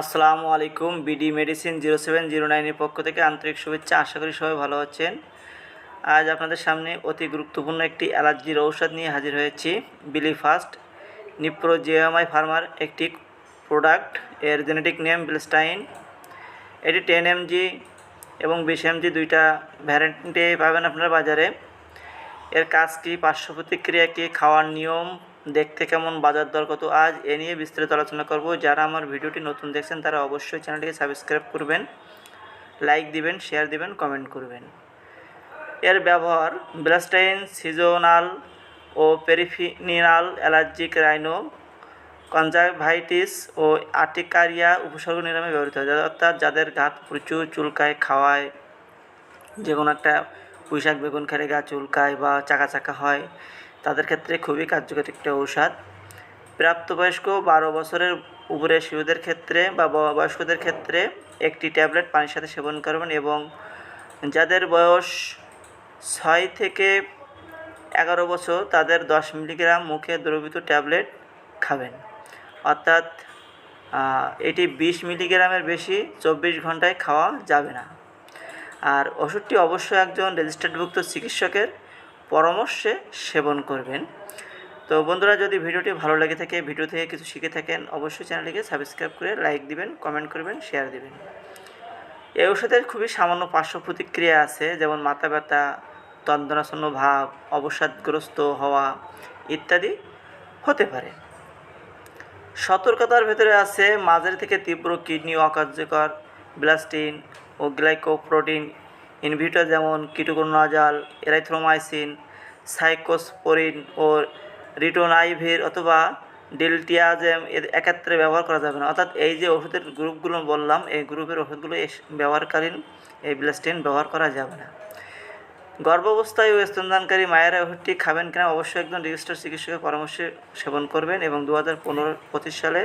আসসালামু আলাইকুম BD medicine zero seven zero নাইনের পক্ষ থেকে আন্তরিক শুভেচ্ছা, আশা করি সবাই ভালো আছেন। আজ আপনাদের সামনে অতি গুরুত্বপূর্ণ একটি অ্যালার্জির ঔষধ নিয়ে হাজির হয়েছি বিলি নিপ্রো জিএমআই ফার্মার একটি প্রোডাক্টের জেনেটিক নেম বিলস্টাইন এটি টেন এমজি এবং বিশ এমজি দুইটা ভ্যারেন্টে পাবেন আপনারা বাজারে। এর কাজ কী? পার্শ্ব প্রতিক্রিয়া কী? খাওয়ার নিয়ম দেখতে কেমন বাজার দর কত? আজ এ নিয়ে বিস্তারিত আলোচনা করব। যারা আমার ভিডিওটি নতুন দেখছেন, তারা অবশ্যই চ্যানেলটিকে সাবস্ক্রাইব করবেন, লাইক দিবেন, শেয়ার দিবেন, কমেন্ট করবেন। এর ব্যবহার ব্লাস্টাইন, সিজনাল ও পেরিফিনাল অ্যালার্জিক রাইনো কনজাভাইটিস ও আর্টিকারিয়া উপসর্গ নিরামে ব্যবহৃত হয়। অর্থাৎ যাদের গাত প্রচুর চুলকায়, খাওয়ায় যে কোনো একটা পুঁইশাক, বেগুন খেলে গা চুলকায় বা চাকা চাকা হয় তাদের ক্ষেত্রে খুবই কার্যকরী একটি ঔষধ। প্রাপ্তবয়স্ক বারো বছরের উপরে শিশুদের ক্ষেত্রে বা বয়স্কদের ক্ষেত্রে একটি ট্যাবলেট পানির সাথে সেবন করবেন এবং যাদের বয়স ছয় থেকে এগারো বছর, তাদের দশ মিলিগ্রাম মুখে দ্রবীত ট্যাবলেট খাবেন। অর্থাৎ এটি বিশ মিলিগ্রামের বেশি চব্বিশ ঘন্টায় খাওয়া যাবে না। আর ওষুধটি অবশ্যই একজন রেজিস্টার্ডভুক্ত চিকিৎসকের পরামর্শে সেবন করবেন। তো বন্ধুরা, যদি ভিডিওটি ভালো লেগে থাকে, ভিডিও থেকে কিছু শিখে থাকেন, অবশ্যই চ্যানেলটিকে সাবস্ক্রাইব করে লাইক দিবেন, কমেন্ট করবেন, শেয়ার দিবেন। এই ওষুধের খুবই সামান্য পার্শ্ব প্রতিক্রিয়া আছে, যেমন মাথা ব্যথা, তন্দ্রাসন্ন ভাব, অবসাদগ্রস্ত হওয়া ইত্যাদি হতে পারে। সতর্কতার ভেতরে আছে মাঝারি থেকে তীব্র কিডনি অকার্যকর, ব্লাস্টিন ও গ্লাইকোপ্রোটিন ইনভিটো যেমন কিটোকোনাজাল এরাইথ্রোমাইসিন সাইকোস্পোরিন ও রিটোনাইভির অথবা ডেলটিয়াজেম এর একাত্রে ব্যবহার করা যাবে না। অর্থাৎ এই যে ওষুধের গ্রুপগুলো বললাম, এই গ্রুপের ওষুধগুলো ব্যবহারকালীন এই ব্লাস্টিন ব্যবহার করা যাবে না। গর্ভাবস্থায় ও স্তনদানকারী মায়েরা ওষুধটি খাবেন কিনা অবশ্যই একজন রেজিস্টার চিকিৎসকের পরামর্শে সেবন করবেন এবং দু হাজার পনেরো পঁচিশ সালে